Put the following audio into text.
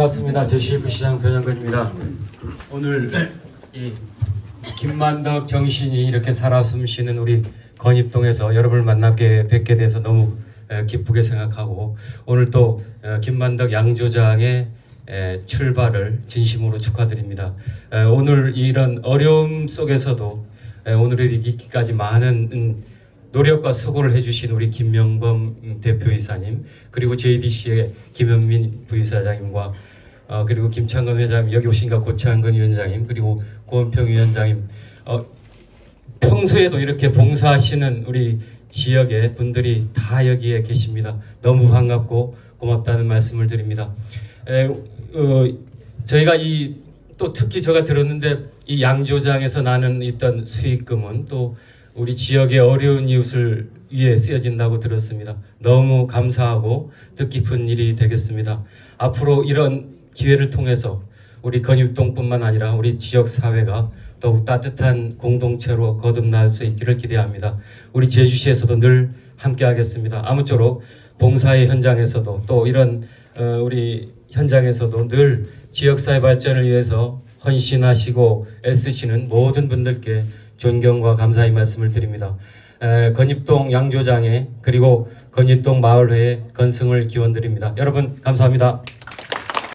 반갑습니다. 제시프 시장 변영근입니다. 오늘 이 김만덕 정신이 이렇게 살아 숨쉬는 우리 건입동에서 여러분을 만나게 뵙게 돼서 너무 에, 기쁘게 생각하고 오늘 또 에, 김만덕 양조장의 에, 출발을 진심으로 축하드립니다. 에, 오늘 이런 어려움 속에서도 에, 오늘을 이기기까지 많은 음, 노력과 수고를 해주신 우리 김명범 음, 대표이사님 그리고 JDC의 김현민 부이사장님과 어, 그리고 김창건 회장님 여기 오신가 고창근 위원장님 그리고 고원평 위원장님 어, 평소에도 이렇게 봉사하시는 우리 지역의 분들이 다 여기에 계십니다. 너무 반갑고 고맙다는 말씀을 드립니다. 에, 어, 저희가 이 또 특히 제가 들었는데 이 양조장에서 나는 있던 수익금은 또 우리 지역의 어려운 이웃을 위해 쓰여진다고 들었습니다. 너무 감사하고 뜻깊은 일이 되겠습니다. 앞으로 이런 기회를 통해서 우리 건입동뿐만 아니라 우리 지역 사회가 더욱 따뜻한 공동체로 거듭날 수 있기를 기대합니다. 우리 제주시에서도 늘 함께하겠습니다. 아무쪼록 봉사의 현장에서도 또 이런 어, 우리 현장에서도 늘 지역사회 발전을 위해서 헌신하시고 애쓰시는 모든 분들께 존경과 감사의 말씀을 드립니다. 에, 건입동 양조장에 그리고 건입동 마을회에 건승을 기원드립니다. 여러분 감사합니다.